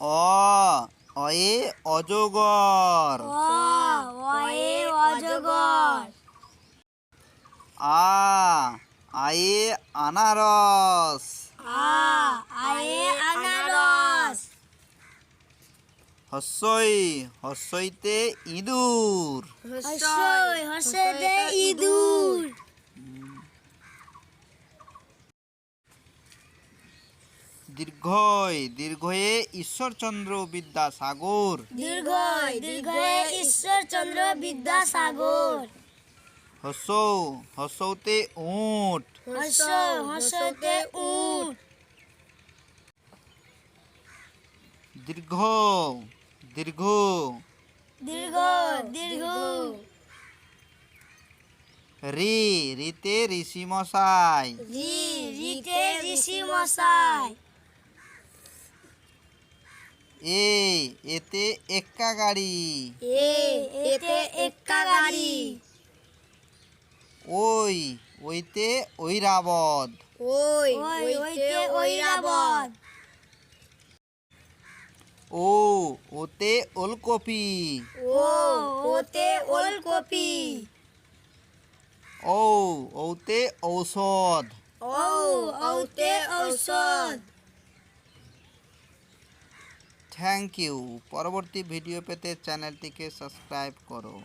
অ অয়ে অজগর। অয়ে অজগর। আ আয়ে আনারস। আ আয়ে আনারস। হস্যই হস্যইতে ইঁদুর। হসই হসতে ইঁদুর। দীর্ঘই দীর্ঘয়ে ঈশ্বরচন্দ্র বিদ্যাসাগর। দীর্ঘ দীর্ঘয়ে ঈশ্বরচন্দ্র বিদ্যাসাগর। হসৌ হসৌতে উট হস হসতে উট দীর্ঘ দীর্ঘ। দীর্ঘ দীর্ঘ। রি রিতে ঋষি মশাই। রি রিতে ঋষি মশাই। এ এতে এক্কা গাড়ি। এ এতে এক্কা গাড়ি। ওই ওইতে ঐরাবত ওই ওইতে ঐরাবত ও ওতে ওলকপি। ও ওতে ওলকপি। ও ওতে ঔষধ। ও ওতে ঔষধ। Thank you. পরবর্তী ভিডিও পেতে চ্যানেলটিকে সাবস্ক্রাইব করো।